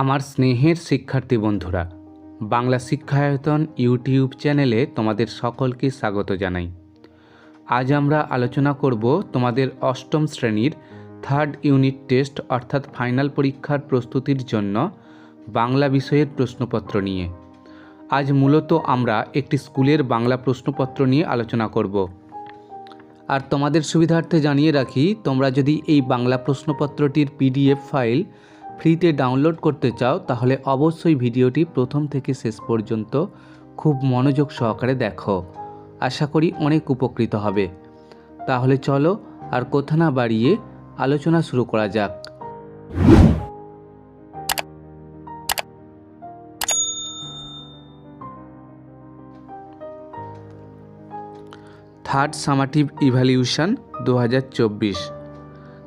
আমার স্নেহের শিক্ষার্থী বন্ধুরা, বাংলা শিক্ষায়তন ইউটিউব চ্যানেলে তোমাদের সকলকে স্বাগত জানাই। আজ আমরা আলোচনা করব তোমাদের অষ্টম শ্রেণির থার্ড ইউনিট টেস্ট অর্থাৎ ফাইনাল পরীক্ষার প্রস্তুতির জন্য বাংলা বিষয়ের প্রশ্নপত্র নিয়ে। আজ মূলত আমরা একটি স্কুলের বাংলা প্রশ্নপত্র নিয়ে আলোচনা করব। আর তোমাদের সুবিধার্থে জানিয়ে রাখি, তোমরা যদি এই বাংলা প্রশ্নপত্রটির পিডিএফ ফাইল ফ্রিতে ডাউনলোড করতে চাও, তাহলে অবশ্যই ভিডিওটি প্রথম থেকে শেষ পর্যন্ত খুব মনোযোগ সহকারে দেখো। আশা করি অনেক উপকৃত হবে। তাহলে চলো আর কথা না বাড়িয়ে আলোচনা শুরু করা যাক। থার্ড সামাটিভ ইভ্যালিউশন দু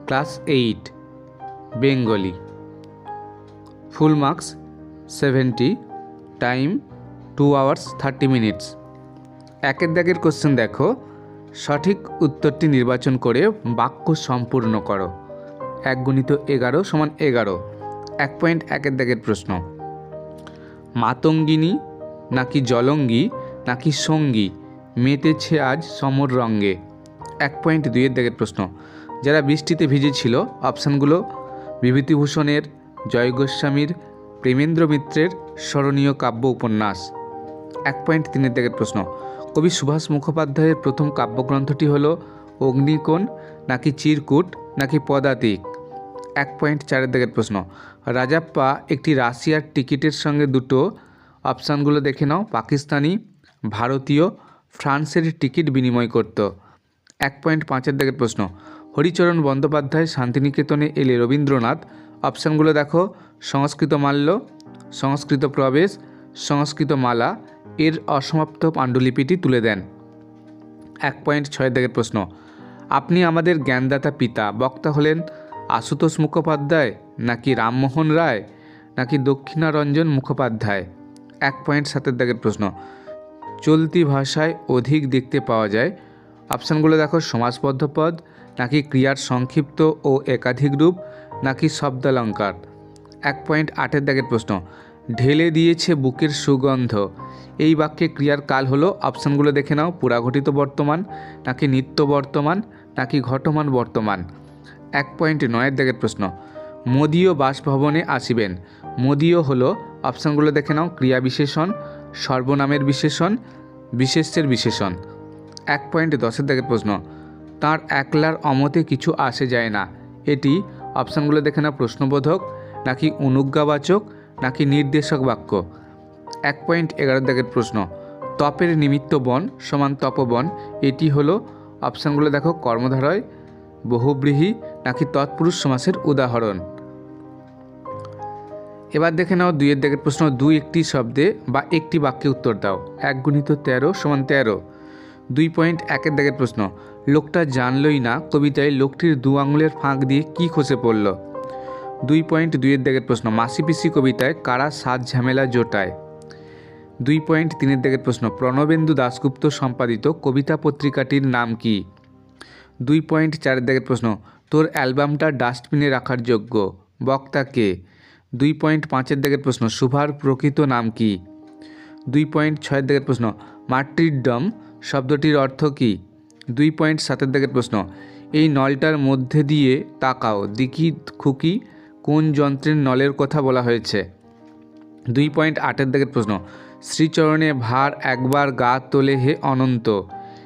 class eight, Bengali. Full marks, seventy, time, two hours, thirty minutes. একের দাগের কোশ্চেন দেখো। সঠিক উত্তরটি নির্বাচন করে বাক্য সম্পূর্ণ করো। এক গুণিত এগারো সমান এগারো। এক পয়েন্ট একের দাগের প্রশ্ন। মাতঙ্গিনী নাকি জলঙ্গি নাকি সঙ্গী মেতেছে আজ সমর রঙ্গে এক পয়েন্ট দুইয়ের দাগের প্রশ্ন। যারা বৃষ্টিতে ভিজেছিল, অপশানগুলো বিভূতিভূষণের জয় গোস্বামীর প্রেমেন্দ্র মিত্রের স্মরণীয় কাব্য উপন্যাস। এক পয়েন্ট তিনের দাগের প্রশ্ন। কবি সুভাষ মুখোপাধ্যায়ের প্রথম কাব্যগ্রন্থটি হল অগ্নিকোণ, নাকি চিরকুট, নাকি পদাতিক? এক পয়েন্ট চারের দিকের প্রশ্ন। রাজাপ্পা একটি রাশিয়ার টিকিটের সঙ্গে দুটো অপশানগুলো দেখে নাও। পাকিস্তানি, ভারতীয়, ফ্রান্সের টিকিট বিনিময় করত। এক পয়েন্ট পাঁচের দাগের প্রশ্ন। হরিচরণ বন্দ্যোপাধ্যায় শান্তিনিকেতনে এলে রবীন্দ্রনাথ অপশানগুলো দেখো, সংস্কৃত মাল্য, সংস্কৃত প্রবেশ, সংস্কৃত মালা, এর অসমাপ্ত পাণ্ডুলিপিটি তুলে দেন। এক পয়েন্ট ছয় দাগের প্রশ্ন, আপনি আমাদের জ্ঞানদাতা পিতা, বক্তা হলেন আশুতোষ মুখোপাধ্যায় নাকি রামমোহন রায় নাকি দক্ষিণারঞ্জন মুখোপাধ্যায়? এক পয়েন্ট সাতের দাগের প্রশ্ন, চলতি ভাষায় অধিক দেখতে পাওয়া যায়? অপশানগুলো দেখো, সমাজবদ্ধ পদ নাকি ক্রিয়ার সংক্ষিপ্ত ও একাধিক রূপ নাকি শব্দালঙ্কার? এক পয়েন্ট আটের দাগের প্রশ্ন। ঢেলে দিয়েছে বুকের সুগন্ধ। এই বাক্যে ক্রিয়ার কাল হলো, অপশানগুলো দেখে নাও। পুরাঘটিত বর্তমান, নাকি নিত্য বর্তমান, নাকি ঘটমান বর্তমান? এক পয়েন্ট নয়ের দাগের প্রশ্ন। মোদীয় বাসভবনে আসিবেন। মোদীয় হলো, অপশানগুলো দেখে নাও। ক্রিয়া বিশেষণ, সর্বনামের বিশেষণ, বিশেষ্যের বিশেষণ। এক পয়েন্ট দশের দাগের প্রশ্ন। তার একলার অমতে কিছু আসে যায় না। এটি অপশানগুলো দেখে না প্রশ্নবোধক, নাকি অনুজ্ঞাবাচক, নাকি নির্দেশক বাক্য? এক পয়েন্ট এগারো দাগের প্রশ্ন, তপের নিমিত্ত বন সমান তপবন, এটি হলো অপশানগুলো দেখো, কর্মধারয়, বহুব্রীহি, নাকি তৎপুরুষ সমাসের উদাহরণ। এবার দেখে নাও দুইয়ের দাগের প্রশ্ন, দুই একটি শব্দে বা একটি বাক্যে উত্তর দাও, এক গুণিত তেরো সমান তেরো। দুই পয়েন্ট একের দাগের প্রশ্ন, লোকটা জানলই না কবিতায় লোকটির দু আঙুলের ফাঁক দিয়ে কি খসে পড়ল। দুই পয়েন্ট দুইয়ের দাগের প্রশ্ন মাসি পিসি কবিতায় কারা সাত ঝামেলা জোটায়? দুই পয়েন্ট তিনের দাগের প্রশ্ন, প্রণবেন্দু দাশগুপ্ত সম্পাদিত কবিতা পত্রিকাটির নাম কি? দুই পয়েন্ট চারের দাগের প্রশ্ন, তোর অ্যালবামটা ডাস্টবিনে রাখার যোগ্য, বক্তা কে? দুই পয়েন্ট পাঁচের দাগের প্রশ্ন, সুভার প্রকৃত নাম কি? দুই পয়েন্ট ছয়ের দাগের প্রশ্ন মাতৃডম শব্দটির অর্থ কী? দুই পয়েন্ট সাতের দাগের প্রশ্ন। এই নলটার মধ্যে দিয়ে তাকাও দিকি খুকি কোন যন্ত্রের নলের কথা বলা হয়েছে। দুই পয়েন্ট আটের দাগের প্রশ্ন। শ্রীচরণে ভার একবার গা তোলে হে অনন্ত।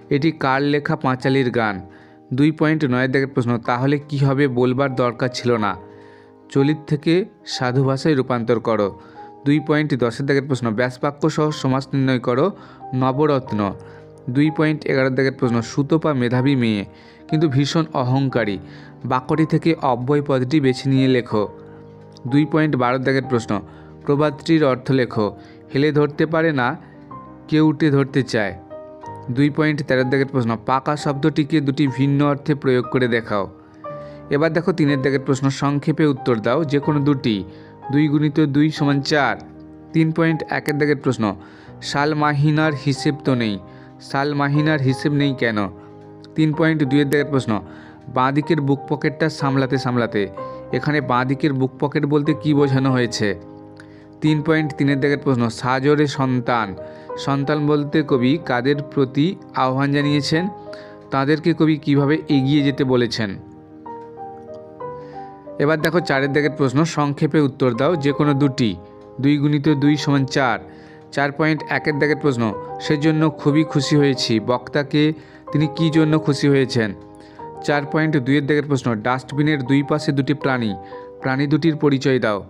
এটি কার লেখা পাঁচালির গান? দুই পয়েন্ট নয়ের দাগের প্রশ্ন, তাহলে কি হবে বলবার দরকার ছিল না? চলিত থেকে সাধু ভাষায় রূপান্তর করো। দুই পয়েন্ট দশের দাগের প্রশ্ন, ব্যাসবাক্য সহ সমাজ নির্ণয় করো, নবরত্ন। দুই পয়েন্ট এগারো দাগের প্রশ্ন, সুতপা মেধাবী মেয়ে, কিন্তু ভীষণ অহংকারী। বাক্যটি থেকে অব্যয় পদটি বেছে নিয়ে লেখো। দুই পয়েন্ট বারো দাগের প্রশ্ন, প্রবাদটির অর্থ লেখো, হেলে ধরতে পারে না, কেউ উঠে ধরতে চায়। দুই পয়েন্ট তেরো দাগের প্রশ্ন, পাকা শব্দটিকে দুটি ভিন্ন অর্থে প্রয়োগ করে দেখাও। এবার দেখো তিনের দাগের প্রশ্ন, সংক্ষেপে উত্তর দাও যে কোনো দুটি, দুই গুণিত দুই সমান চার। তিন পয়েন্ট একের দাগের প্রশ্ন সাল মাহিনার হিসেব তো নেই সাল মাহিনার হিসেব নেই কেন? তিন পয়েন্ট দুইয়ের দাগের প্রশ্ন বাঁ দিকের বুক পকেটটা সামলাতে সামলাতে, এখানে বাঁ দিকের বুক পকেট বলতে কি বোঝানো হয়েছে? তিন পয়েন্ট তিনের দাগের প্রশ্ন, সাজরে সন্তান সন্তান বলতে কবি কাদের প্রতি আহ্বান জানিয়েছেন? তাদেরকে কবি কীভাবে এগিয়ে যেতে বলেছেন? এবার দেখো চারের দাগের প্রশ্ন, সংক্ষেপে উত্তর দাও, যে কোনো দুটি, দুই গুণিত দুই সমান চার চার পয়েন্ট একের দাগের প্রশ্ন, সেজন্য খুবই খুশি হয়েছি। বক্তাকে তিনি কী জন্য খুশি হয়েছেন? চার পয়েন্ট দুইয়ের দাগের প্রশ্ন, ডাস্টবিনের দুই পাশে দুটি প্রাণী প্রাণী দুটির পরিচয় দাও।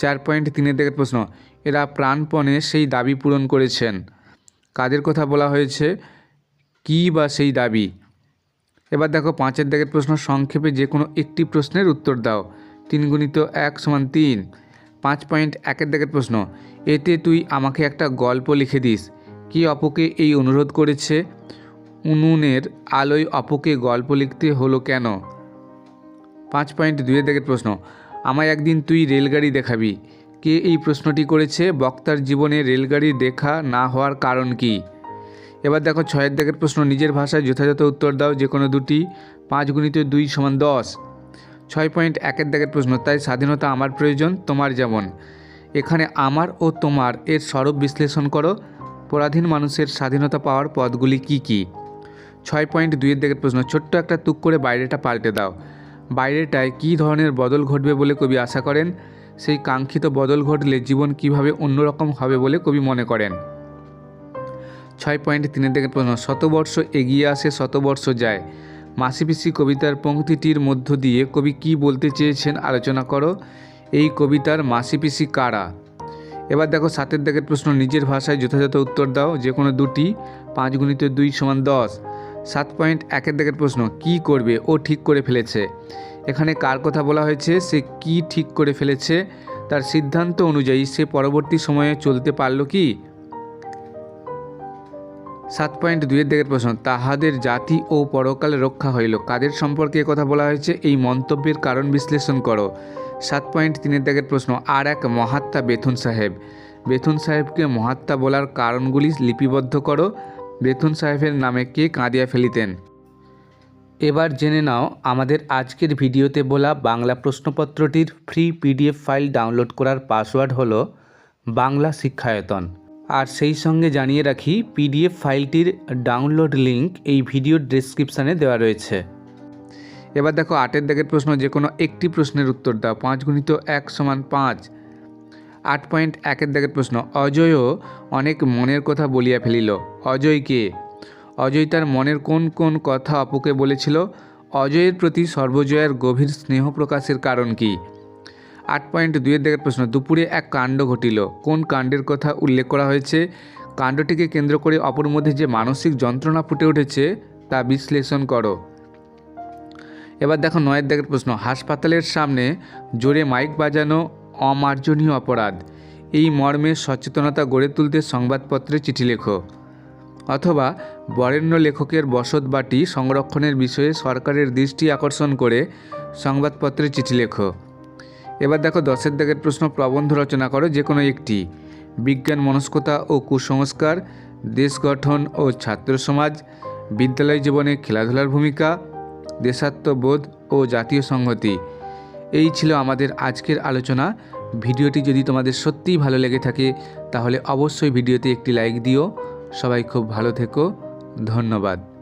চার পয়েন্ট তিনের দাগের প্রশ্ন, এরা প্রাণপণে সেই দাবি পূরণ করেছেন। কাদের কথা বলা হয়েছে? কী বা সেই দাবি? এবার দেখো পাঁচের দাগের প্রশ্ন, সংক্ষেপে যে কোনো একটি প্রশ্নের উত্তর দাও। তিন গুণিত এক সমান তিন। পাঁচ পয়েন্ট একের দাগের প্রশ্ন, এতে তুই আমাকে একটা গল্প লিখে দিস। কি অপকে এই অনুরোধ করেছে? উনুনের আলোয় অপকে গল্প লিখতে হলো কেন? পাঁচ পয়েন্ট দুইয়ের দাগের প্রশ্ন, আমায় একদিন তুই রেলগাড়ি দেখাবি। কে এই প্রশ্নটি করেছে? বক্তার জীবনে রেলগাড়ি দেখা না হওয়ার কারণ কি? এবার দেখো ছয়ের দাগের প্রশ্ন, নিজের ভাষায় যথাযথ উত্তর দাও যে কোনো দুটি। পাঁচ গুণিত দুই সমান দশ। ছয় পয়েন্ট একের দাগের প্রশ্ন, তাই স্বাধীনতা আমার প্রয়োজন, তোমার যেমন। এখানে আমার ও তোমার এর স্বরূপ বিশ্লেষণ করো। পরাধীন মানুষের স্বাধীনতা পাওয়ার পদগুলি কি কি? ছয় পয়েন্ট দুইয়ের দিকের প্রশ্ন, ছোট্ট একটা তুক করে বাইরেটা পাল্টে দাও। বাইরেটায় কী ধরনের বদল ঘটবে বলে কবি আশা করেন? সেই কাঙ্ক্ষিত বদল ঘটলে জীবন কীভাবে অন্যরকম হবে বলে কবি মনে করেন? ছয় পয়েন্ট তিনের দিকের প্রশ্ন, শতবর্ষ এগিয়ে আসে, শতবর্ষ যায়। মাসিপিসি কবিতার পংক্তিটির মধ্য দিয়ে কবি কি বলতে চেয়েছেন আলোচনা করো। এই কবিতার মাসিপিসি কারা? এবার দেখো সাতের দাগের প্রশ্ন, নিজের ভাষায় যথাযথ উত্তর দাও যে কোনো দুটি, পাঁচ গুণিত দুই সমান দশ। সাত পয়েন্ট একের দাগের প্রশ্ন, কি করবে? ও ঠিক করে ফেলেছে। এখানে কার কথা বলা হয়েছে? সে কি ঠিক করে ফেলেছে? তার সিদ্ধান্ত অনুযায়ী সে পরবর্তী সময়ে চলতে পারল কি? সাত পয়েন্ট দুইয়ের দিকের প্রশ্ন, তাহাদের জাতি ও পরকালে রক্ষা হইল। কাদের সম্পর্কে কথা বলা হয়েছে? এই মন্তব্যের কারণ বিশ্লেষণ করো। সাত পয়েন্ট তিনের দাগের প্রশ্ন, আর এক মহাত্মা বেথুন সাহেব। বেথুন সাহেবকে মহাত্মা বলার কারণগুলি লিপিবদ্ধ করো। বেথুন সাহেবের নামে কে কাঁদিয়া ফেলিতেন? এবার জেনে নাও, আমাদের আজকের ভিডিওতে বলা বাংলা প্রশ্নপত্রটির ফ্রি পিডিএফ ফাইল ডাউনলোড করার পাসওয়ার্ড হলো বাংলা শিক্ষায়তন। আর সেই সঙ্গে জানিয়ে রাখি, পিডিএফ ফাইলটির ডাউনলোড লিঙ্ক এই ভিডিওর ডেসক্রিপশানে দেওয়া রয়েছে। এবার দেখো, আটের দাগের প্রশ্ন যে কোনো একটি প্রশ্নের উত্তর দাও। পাঁচ গুণিত এক সমান পাঁচ। আট পয়েন্ট একের দাগের প্রশ্ন, অজয়ও অনেক মনের কথা বলিয়া ফেলিল। অজয় কে? অজয় তার মনের কোন কোন কথা অপুকে বলেছিল? অজয়ের প্রতি সর্বজয়ের গভীর স্নেহ প্রকাশের কারণ কি? আট পয়েন্ট দুইয়ের দিকের প্রশ্ন, দুপুরে এক কাণ্ড ঘটিল। কোন কাণ্ডের কথা উল্লেখ করা হয়েছে? কাণ্ডটিকে কেন্দ্র করে অপর মধ্যে যে মানসিক যন্ত্রণা ফুটে উঠেছে, তা বিশ্লেষণ করো। এবার দেখো নয়ের দিকের প্রশ্ন, হাসপাতালের সামনে জোরে মাইক বাজানো অমার্জনীয় অপরাধ। এই মর্মে সচেতনতা গড়ে তুলতে সংবাদপত্রে চিঠি লেখো। অথবা বরেণ্য লেখকের বসতবাটি সংরক্ষণের বিষয়ে সরকারের দৃষ্টি আকর্ষণ করে সংবাদপত্রে চিঠি লেখো। এবার দেখো দশের দাগের প্রশ্ন প্রবন্ধ রচনা করো যে কোনো একটি। বিজ্ঞান, মনস্কতা ও কুসংস্কার, দেশ গঠন ও ছাত্র সমাজ, বিদ্যালয় জীবনে খেলাধুলার ভূমিকা, দেশাত্মবোধ ও জাতীয় সংহতি। এই ছিল আমাদের আজকের আলোচনা। ভিডিওটি যদি তোমাদের সত্যিই ভালো লেগে থাকে, তাহলে অবশ্যই ভিডিওতে একটি লাইক দিও। সবাই খুব ভালো থেকো। ধন্যবাদ।